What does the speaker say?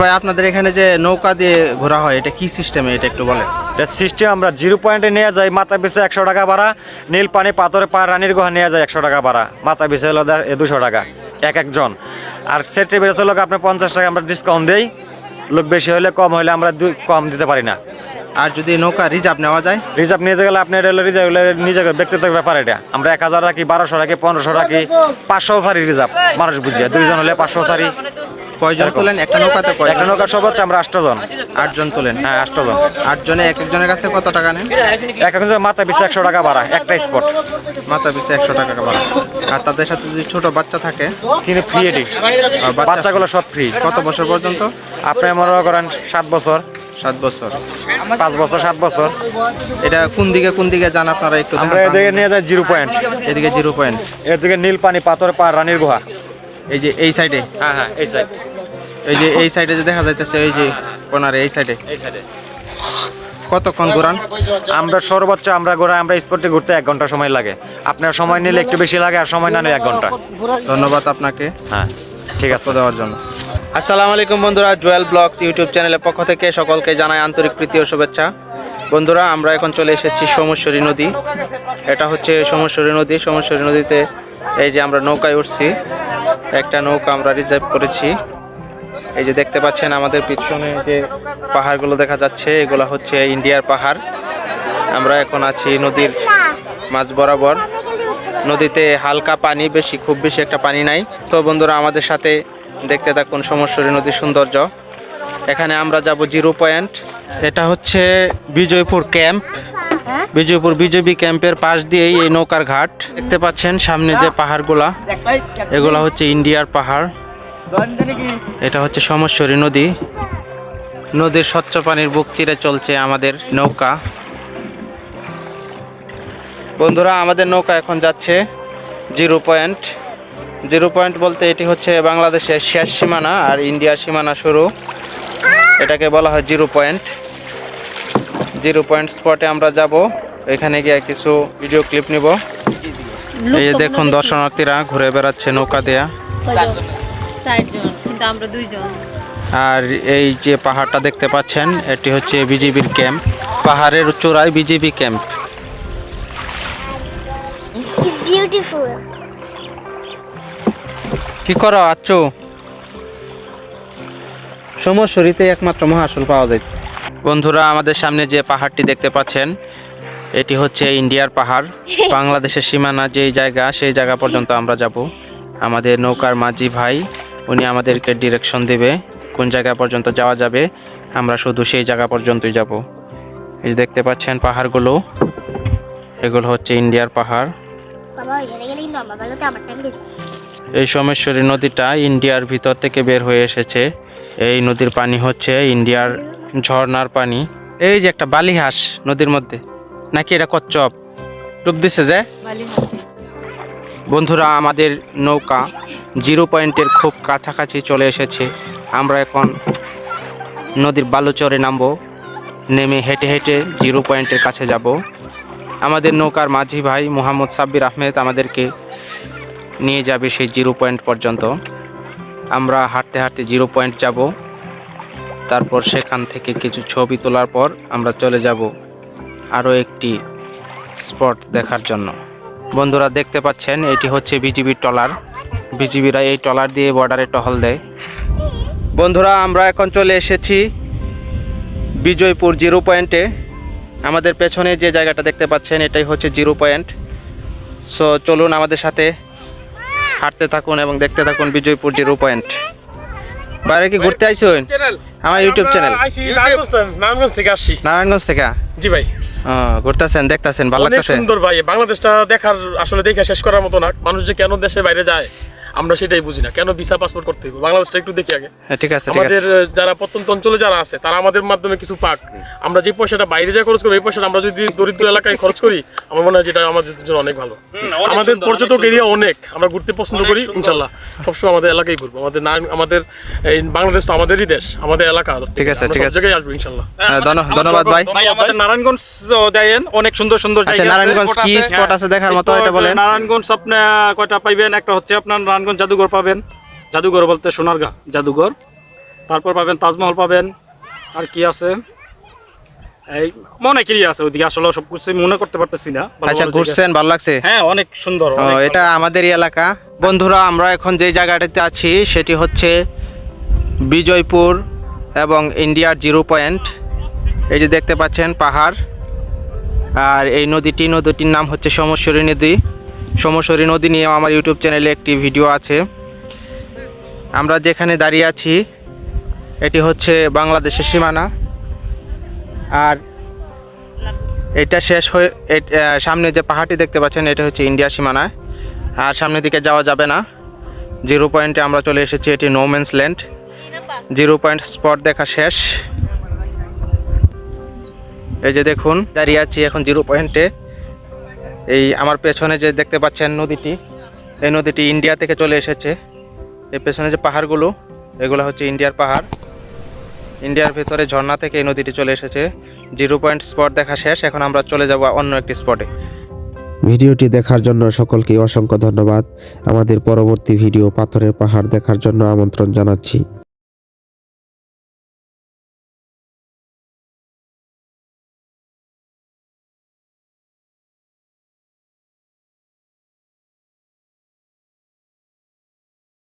ভাই আপনাদের এখানে যে নৌকা দিয়ে ঘোরা হয় এটা কি সিস্টেমে এটা একটু বলেন। এটা সিস্টেম আমরা জিরো পয়েন্টে নিয়ে যাই মাথা পিছু একশো টাকা ভাড়া নীল পানি পাথরে পা রানীর গুহা নিয়ে যায় একশো টাকা ভাড়া মাথা পিছু হলো দুশো টাকা এক একজন। আর সেটে বেড়েছে লোক আপনি পঞ্চাশ টাকা আমরা ডিসকাউন্ট দিই। লোক বেশি হলে কম হলে আমরা দুই কম দিতে পারি না। আর যদি নৌকা রিজার্ভ নেওয়া যায়? রিজার্ভ নিতে গেলে আপনি রেল রিজার্ভ নিজে ব্যক্তিগত ব্যাপার এটা। আমরা এক হাজার রাখি বারোশো রাখি পনেরোশো রাখি পাঁচশো সারি রিজার্ভ মানুষ বুঝিয়ে দুইজন হলে পাঁচশো সারি। কয়জন তোলেন একটা নৌকাতে একটা কয়জন নৌকার সব হচ্ছে আমরা আষ্টজন আটজন তোলেন? হ্যাঁ আষ্টজন আটজনে এক একজনের কাছে কত টাকা নেন? এক একজন মাথা পিছু একশো টাকা ভাড়া একটা স্পট মাথা পিছু একশো টাকা ভাড়া। আর তাদের সাথে যদি ছোট বাচ্চা থাকে? কিন্তু ফ্রি এটি। বাচ্চাগুলো সব ফ্রি কত বছর পর্যন্ত? আপনি মনে করেন সাত বছর? সাত বছর। পাঁচ বছর সাত বছর? এটা কোন দিকে কোন দিকে যান আপনারা একটু আমরা এদিকে নিয়ে? যাই জিরো পয়েন্ট এদিকে জিরো পয়েন্ট এদিকে নীল পানি পাথর পার রানীর গুহা। এই যে এই সাইডে হ্যাঁ হ্যাঁ এই সাইড এই যে এই সাইডে যে দেখা যাইতেছে এই যে কোনারে এই সাইডে এই সাইডে কতক্ষণ ঘুরান? আমরা সর্বোচ্চ আমরা ঘোরা আমরা স্পটে ঘুরতে এক ঘণ্টা সময় লাগে। আপনার সময় নিলে একটু বেশি লাগে আর সময় না নিলে এক ঘণ্টা। ধন্যবাদ আপনাকে। হ্যাঁ ঠিক আছে। দেওয়ার জন্য। আসসালামু আলাইকুম বন্ধুরা জুয়েল ব্লগস ইউটিউব চ্যানেলের পক্ষ থেকে সকলকে জানাই আন্তরিক প্রীতি ও শুভেচ্ছা। বন্ধুরা আমরা এখন চলে এসেছি সোমেশ্বরী নদী। এটা হচ্ছে সোমেশ্বরী নদী। সোমেশ্বরী নদীতে এই যে আমরা নৌকায় উঠছি। একটা নৌকা আমরা রিজার্ভ করেছি। এই যে দেখতে পাচ্ছেন আমাদের পিছনে যে পাহাড়গুলো দেখা যাচ্ছে, এগুলো হচ্ছে ইন্ডিয়ার পাহাড়। আমরা এখন আছি নদীর মাঝ বরাবর। নদীতে হালকা পানি, বেশি, খুব বেশি একটা পানি নাই। তো বন্ধুরা, আমাদের সাথে দেখতে থাকুন সমস্বরী নদীর সৌন্দর্য। এখানে আমরা যাব জিরো পয়েন্ট। এটা হচ্ছে বিজয়পুর ক্যাম্প। বিজয়পুর বিজেপি ক্যাম্পের পাশ দিয়েই এই নৌকার ঘাট। দেখতে পাচ্ছেন সামনে যে পাহাড়গুলা, এগুলা হচ্ছে ইন্ডিয়ার পাহাড়। এটা হচ্ছে সমস্বরী নদী। নদীর স্বচ্ছ পানির বুক চিরে চলছে আমাদের নৌকা। বন্ধুরা, আমাদের নৌকা এখন যাচ্ছে জিরো পয়েন্ট। জিরো পয়েন্ট বলতে এটি হচ্ছে বাংলাদেশের শেষ সীমানা আর ইন্ডিয়ার সীমানা শুরু। এটাকে বলা হয় জিরো পয়েন্ট। জিরো পয়েন্ট স্পটে আমরা যাব। এখানে গিয়ে কিছু ভিডিও ক্লিপ নিব। এই দেখুন দর্শনার্থীরা ঘুরে বেড়াচ্ছে নৌকা দেয়া। চারজন কিন্তু আমরা দুইজন। আর এই যে পাহাড়টা দেখতে পাচ্ছেন এটি হচ্ছে বিজিবির ক্যাম্প। পাহাড়ের চূড়ায় বিজিবি ক্যাম্প. কি করো আচ্ছু? সমস্যরিতে একমাত্র মহাসল পাওয়া যায়। বন্ধুরা আমাদের সামনে যে পাহাড়টি দেখতে পাচ্ছেন এটি হচ্ছে ইন্ডিয়ার পাহাড়। বাংলাদেশের সীমানা যেই জায়গা সেই জায়গা পর্যন্ত আমরা যাব। আমাদের নৌকার মাঝি ভাই উনি আমাদেরকে ডিরেকশন দেবে কোন জায়গা পর্যন্ত যাওয়া যাবে আমরা শুধু সেই জায়গা পর্যন্তই যাব। এই যে দেখতে পাচ্ছেন পাহাড়গুলো এগুলো হচ্ছে ইন্ডিয়ার পাহাড়। এই সোমেশ্বরী নদীটা ইন্ডিয়ার ভিতর থেকে বের হয়ে এসেছে। এই নদীর পানি হচ্ছে ইন্ডিয়ার ঝর্ণার পানি। এই যে একটা বালি হাঁস নদীর মধ্যে নাকি এটা কচ্ছপ? ডুব দিছে যে? বন্ধুরা, আমাদের নৌকা জিরো পয়েন্টের খুব কাছাকাছি চলে এসেছে। আমরা এখন নদীর বালুচরে নামবো, নেমে হেঁটে হেঁটে জিরো পয়েন্টের কাছে যাব। আমাদের নৌকার মাঝি ভাই মোহাম্মদ সাব্বির আহমেদ আমাদেরকে নিয়ে যাবে সেই জিরো পয়েন্ট পর্যন্ত। আমরা হাঁটতে হাঁটতে জিরো পয়েন্ট যাব, তারপর সেখান থেকে কিছু ছবি তোলার পর আমরা চলে যাব আরও একটি স্পট দেখার জন্য। বন্ধুরা দেখতে পাচ্ছেন, এটি হচ্ছে বিজিবির ট্রলার। বিজিবিরা এই ট্রলার দিয়ে বর্ডারে টহল দেয়। বন্ধুরা, আমরা এখন চলে এসেছি বিজয়পুর জিরো পয়েন্টে। আমাদের পেছনে যে জায়গাটা দেখতে পাচ্ছেন, এটাই হচ্ছে জিরো পয়েন্ট। সো চলুন আমাদের সাথে হাঁটতে থাকুন এবং দেখতে থাকুন বিজয়পুর জিরো পয়েন্ট। বাইরে কি ঘুরতে আইছেন আমার ইউটিউব চ্যানেল আইসি নারায়ণগঞ্জ থেকে- নারায়ণগঞ্জ থেকে আসছি। নারায়ণগঞ্জ থেকে? জি ভাই। ঘুরতেছেন দেখতেছেন ভালো লাগতেছে? সুন্দর ভাই বাংলাদেশটা দেখার আসলে দেখে শেষ করার মতো না। মানুষ যে কেন দেশে বাইরে যায়? আমরা সেটাই বুঝি না। কেন ভিসা পাসপোর্ট করতে হবে বাংলাদেশটা একটু দেখি আগে। হ্যাঁ, ঠিক আছে আমাদের যারা প্রত্যন্ত অঞ্চলে যারা আছে তারা আমাদের মাধ্যমে কিছু পাক। আমরা যে পয়সাটা বাইরে যা খরচ করি এই পয়সাটা আমরা যদি দরিদ্র এলাকায় খরচ করি আমার মনে হয় যেটা আমাদের জন্য অনেক ভালো। আমাদের পর্যটক এরিয়া অনেক। আমরা ঘুরতে পছন্দ করি ইনশাল্লাহ। সবসময় আমাদের এলাকায় ঘুরবো। আমাদের না আমাদের এই বাংলাদেশ তো আমাদেরই দেশ আমাদের এলাকা। ঠিক আছে, ঠিক আছে। জায়গায় আসব ইনশাল্লাহ। হ্যাঁ, ধন্যবাদ ভাই। ভাই আমাদের নারায়ণগঞ্জ দেন অনেক সুন্দর সুন্দর আচ্ছা জায়গা আছে, নারায়ণগঞ্জ কি স্পট আছে দেখার মতো এটা বলেন। নারায়ণগঞ্জ আপনি কয়টা পাইবেন? একটা হচ্ছে আপনার নারায়ণগঞ্জ জাদুঘর পাবেন। জাদুঘর বলতে সোনারগাঁ জাদুঘর। তারপর পাবেন তাজমহল পাবেন। আর কি আছে? এই অনেক এরিয়া আছে ওইদিকে আসলে সব কিছু মনে করতে পারতেছি না। আচ্ছা ঘুরছেন ভালো লাগছে? হ্যাঁ অনেক সুন্দর এটা আমাদের এলাকা। বন্ধুরা আমরা এখন যে জায়গাটাতে আছি সেটি হচ্ছে বিজয়পুর এবং ইন্ডিয়ার জিরো পয়েন্ট। এই যে দেখতে পাচ্ছেন পাহাড়। আর এই নদীটি নদীটির নাম হচ্ছে সমস্বরী নদী। সমস্বরী নদী নিয়ে আমার ইউটিউব চ্যানেলে একটি ভিডিও আছে। আমরা যেখানে দাঁড়িয়ে আছি, এটি হচ্ছে বাংলাদেশের সীমানা। আর এটা শেষ হয়ে সামনে যে পাহাড়টি দেখতে পাচ্ছেন, এটা হচ্ছে ইন্ডিয়া সীমানায় আর সামনের দিকে যাওয়া যাবে না। জিরো পয়েন্টে আমরা চলে এসেছি, এটি no man's land zero point spot দেখা শেষ। এই যে দেখুন, দাঁড়িয়ে আছি এখন জিরো পয়েন্টে। এই আমার পেছনে যে দেখতে পাচ্ছেন নদীটি, এই নদীটি ইন্ডিয়া থেকে চলে এসেছে। এই পেছনে যে পাহাড়গুলো, এগুলো হচ্ছে ইন্ডিয়ার পাহাড়। ইন্ডিয়ার ভেতরে ঝর্ণা থেকে এই নদীটি চলে এসেছে। জিরো পয়েন্ট স্পট দেখা শেষ, এখন আমরা চলে যাব অন্য একটি স্পটে। ভিডিওটি দেখার জন্য সকলকে অসংখ্য ধন্যবাদ। আমাদের পরবর্তী ভিডিও পাথরের পাহাড় দেখার জন্য আমন্ত্রণ জানাচ্ছি।